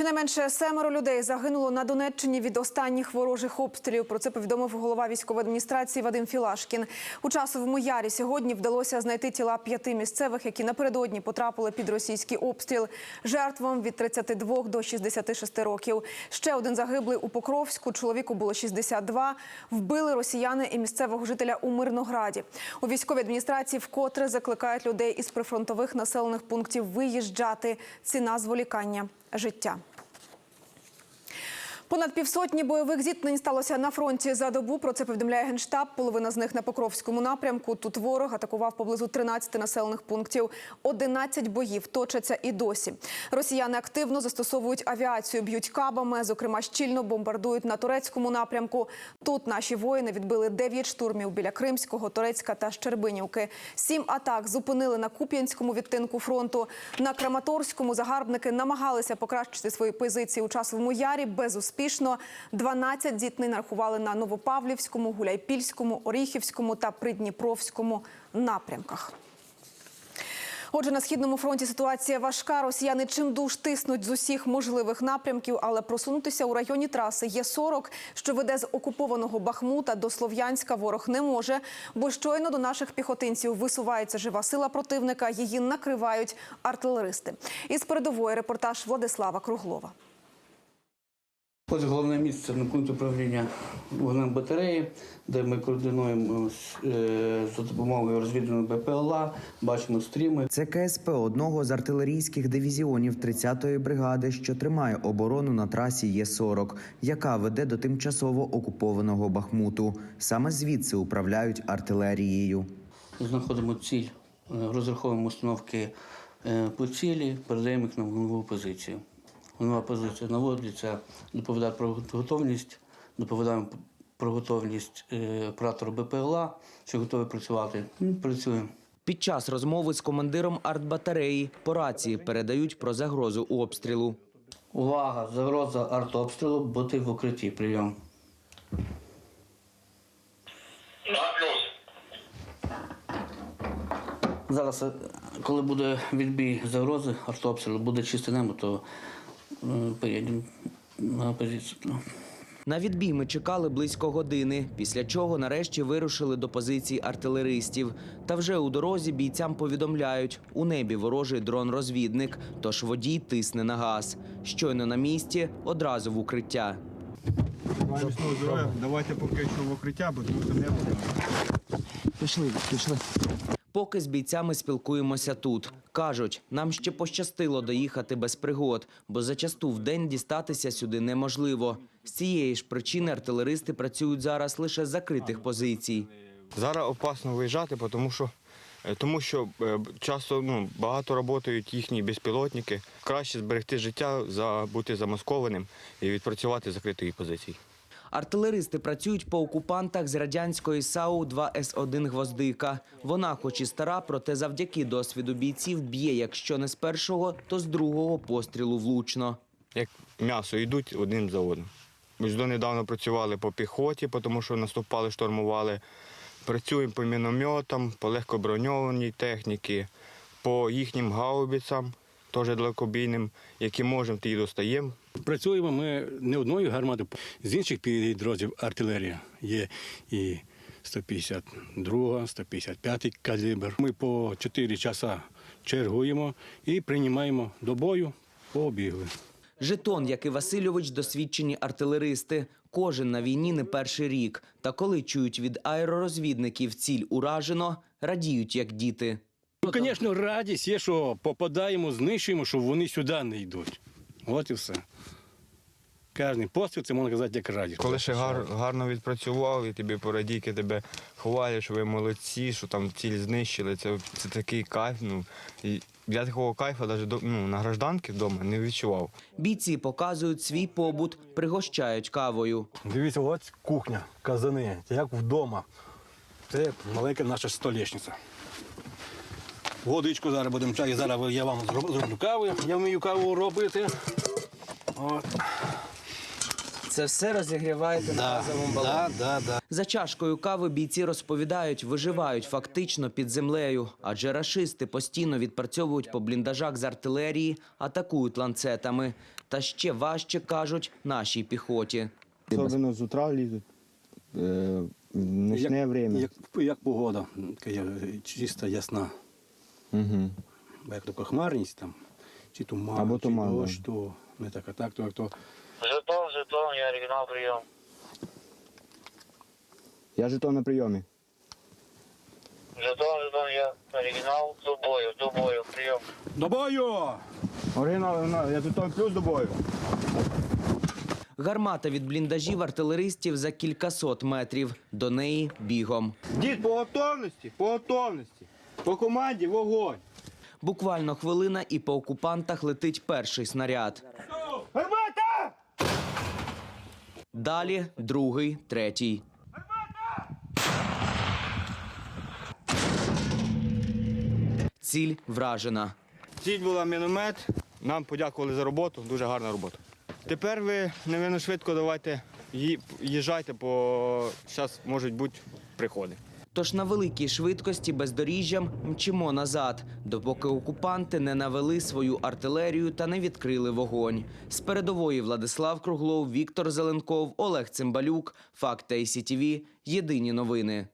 Щонайменше семеро людей загинуло на Донеччині від останніх ворожих обстрілів. Про це повідомив голова військової адміністрації Вадим Філашкін. У часовому ярі сьогодні вдалося знайти тіла п'яти місцевих, які напередодні потрапили під російський обстріл. Жертвам від 32 до 66 років. Ще один загиблий у Покровську. Чоловіку було 62. Вбили росіяни і місцевого жителя у Мирнограді. У військовій адміністрації вкотре закликають людей із прифронтових населених пунктів виїжджати. Ціна зволікання життя. Понад півсотні бойових зіткнень сталося на фронті за добу. Про це повідомляє генштаб. Половина з них на Покровському напрямку. Тут ворог атакував поблизу 13 населених пунктів. 11 боїв точаться і досі. Росіяни активно застосовують авіацію, б'ють кабами. Зокрема, щільно бомбардують на турецькому напрямку. Тут наші воїни відбили 9 штурмів біля Кримського, Торецька та Щербинівки. Сім атак зупинили на Куп'янському відтинку фронту. На Краматорському загарбники намагалися покращити свої позиції у часовому ярі безуспішно. 12 зіткнень нарахували на Новопавлівському, Гуляйпільському, Оріхівському та Придніпровському напрямках. Отже, на східному фронті ситуація важка. Росіяни чимдуж тиснуть з усіх можливих напрямків, але просунутися у районі траси Є-40, що веде з окупованого Бахмута до Слов'янська, ворог не може, бо щойно до наших піхотинців висувається жива сила противника. Її накривають артилеристи. Із передової репортаж Владислава Круглова. Ось головне місце на пункті управління вогнем батареї, де ми координуємо е, за допомогою розвідувального БПЛА, бачимо стріми. Це КСП одного з артилерійських дивізіонів 30-ї бригади, що тримає оборону на трасі Є-40, яка веде до тимчасово окупованого Бахмуту. Саме звідси управляють артилерією. Знаходимо ціль, е, розраховуємо установки е, по цілі, передаємо їх на вогневу позицію. Вогнева позиція наводиться, доповідає про готовність, доповідаємо про готовність е, оператора БПЛА, що готові працювати. Ну, Працюємо. Під час розмови з командиром артбатареї по рації передають про загрозу обстрілу. Увага! Загроза артобстрілу, бути в укритті. Прийом. Зараз, е, коли буде відбій загрози артобстрілу, буде чисте небо, то поїдемо на позицію. На відбій ми чекали близько години, після чого нарешті вирушили до позицій артилеристів. Та вже у дорозі бійцям повідомляють, у небі ворожий дрон-розвідник, тож водій тисне на газ. Щойно на місці, одразу в укриття. Давайте поки що в укриття, бо що не буде. Пішли, пішли. Поки з бійцями спілкуємося тут. Кажуть, нам ще пощастило доїхати без пригод, бо зачасту в день дістатися сюди неможливо. З цієї ж причини артилеристи працюють зараз лише з закритих позицій. Зараз опасно виїжджати, тому що, е, тому що е, часто ну, багато працюють їхні безпілотники. Краще зберегти життя, за, бути замаскованим і відпрацювати з закритої позиції. Артилеристи працюють по окупантах з радянської САУ 2С1 «Гвоздика». Вона, хоч і стара, проте завдяки досвіду бійців б'є, якщо не з першого, то з другого пострілу влучно. Як м'ясо йдуть один за одним. Ось донедавна працювали по піхоті, тому що наступали, штурмували. Працюємо по мінометам, по легкоброньованій техніці, по їхнім гаубицям, теж далекобійним, які можемо, ті достаємо. Працюємо ми не одною гарматою. З інших підрозділів артилерія є і 152, 155 калібр. Ми по 4 часа чергуємо і приймаємо до бою побігли. Жетон, як і Васильович, досвідчені артилеристи. Кожен на війні не перший рік. Та коли чують від аеророзвідників ціль уражено, радіють, як діти. Ну, звісно, радість є, що попадаємо, знищуємо, що вони сюди не йдуть. От і все. Кожний постріл це можна казати як радість. Коли ще гар, гарно відпрацював, і тобі порадійки тебе хвалять, що ви молодці, що там ціль знищили. Це, це такий кайф. Ну, і я такого кайфу навіть ну, на гражданки вдома не відчував. Бійці показують свій побут, пригощають кавою. Дивіться, ось кухня, казани, це як вдома. Це маленька наша столішниця. Водичку зараз будемо чай. Зараз я вам зроб- зроблю каву. Я вмію каву робити. От. Це все розігріваєте на газовому балоні. да, да, да. За чашкою кави бійці розповідають, виживають фактично під землею, адже рашисти постійно відпрацьовують по бліндажах з артилерії, атакують ланцетами. Та ще важче, кажуть, нашій піхоті. Особливо з утра лізуть. е, нічне як, время. Як, як погода, така чиста, ясна. Угу. Бо як така хмарність там, чи туман, Або чи туман, дощ, да. то не так, а так, то як то. Жетон, жетон, я оригінал прийом. Я жетон на прийомі. Жетон, жетон, я оригінал до бою, до бою, прийом. До бою! Оригінал, я жетон плюс до бою. Гармата від бліндажів артилеристів за кількасот метрів. До неї бігом. Дід, по готовності, по готовності. По команді вогонь. Буквально хвилина, і по окупантах летить перший снаряд. Гармата! Далі другий, третій. Ціль вражена. Ціль була міномет. Нам подякували за роботу. Дуже гарна робота. Тепер ви, невинно швидко давайте їжджайте, бо зараз можуть бути приходи. Тож на великій швидкості бездоріжжям мчимо назад, допоки окупанти не навели свою артилерію та не відкрили вогонь. З передової Владислав Круглов, Віктор Зеленков, Олег Цимбалюк, Факт ICTV. Єдині новини.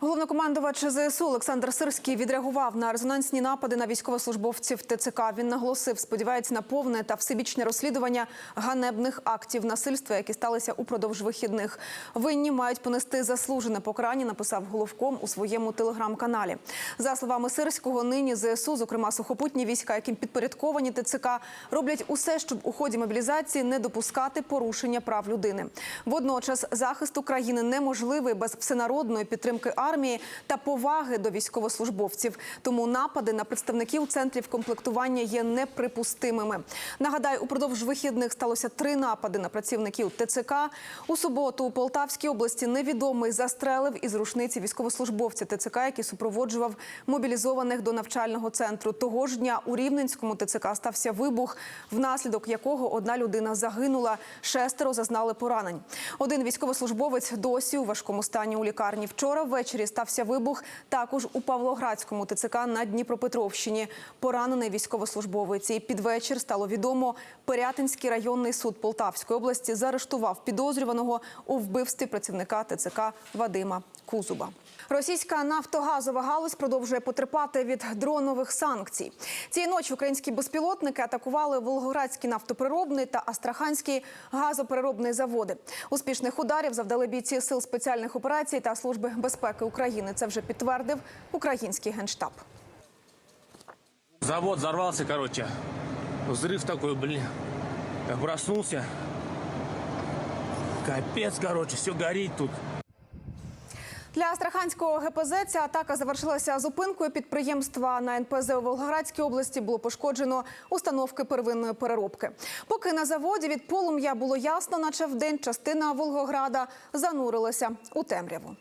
Головнокомандувач ЗСУ Олександр Сирський відреагував на резонансні напади на військовослужбовців ТЦК. Він наголосив, сподівається на повне та всебічне розслідування ганебних актів насильства, які сталися упродовж вихідних. Винні мають понести заслужене покарання. Написав головком у своєму телеграм-каналі. За словами Сирського, нині ЗСУ, зокрема сухопутні війська, яким підпорядковані ТЦК, роблять усе, щоб у ході мобілізації не допускати порушення прав людини. Водночас захист України неможливий без всенародної підтримки армії та поваги до військовослужбовців. Тому напади на представників центрів комплектування є неприпустимими. Нагадаю, упродовж вихідних сталося три напади на працівників ТЦК. У суботу у Полтавській області невідомий застрелив із рушниці військовослужбовця ТЦК, який супроводжував мобілізованих до навчального центру. Того ж дня у Рівненському ТЦК стався вибух, внаслідок якого одна людина загинула, шестеро зазнали поранень. Один військовослужбовець досі у важкому стані у лікарні. Вчора ввечері стався вибух також у Павлоградському ТЦК на Дніпропетровщині. Поранений військовослужбовець. І під вечір стало відомо, Пирятинський районний суд Полтавської області заарештував підозрюваного у вбивстві працівника ТЦК Вадима Кузуба. Російська нафтогазова галузь продовжує потерпати від дронових санкцій. Цієї ночі українські безпілотники атакували Волгоградський нафтопереробний та Астраханський газопереробний заводи. Успішних ударів завдали бійці сил спеціальних операцій та служби безпеки України. Це вже підтвердив український генштаб. Завод взорвался, короче. Взрыв такой, блин. Я проснулся. Капец, короче, все горит тут. Для Астраханського ГПЗ ця атака завершилася зупинкою підприємства на НПЗ у Волгоградській області. Було пошкоджено установки первинної переробки. Поки на заводі від полум'я було ясно, наче вдень частина Волгограда занурилася у темряву.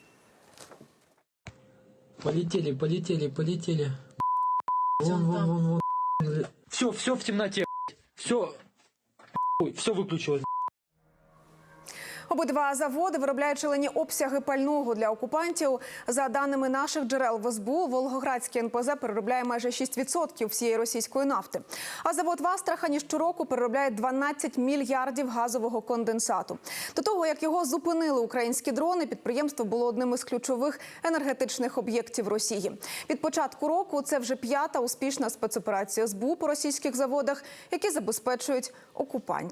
Полетели, полетели, полетели. Вон, вон, вон, вон. Все, все в темноте. Все, все выключилось. Обидва заводи виробляють численні обсяги пального для окупантів. За даними наших джерел в СБУ, Волгоградський НПЗ переробляє майже 6% всієї російської нафти. А завод в Астрахані щороку переробляє 12 мільярдів газового конденсату. До того як його зупинили українські дрони, підприємство було одним із ключових енергетичних об'єктів Росії. Від початку року це вже п'ята успішна спецоперація СБУ по російських заводах, які забезпечують окупантів.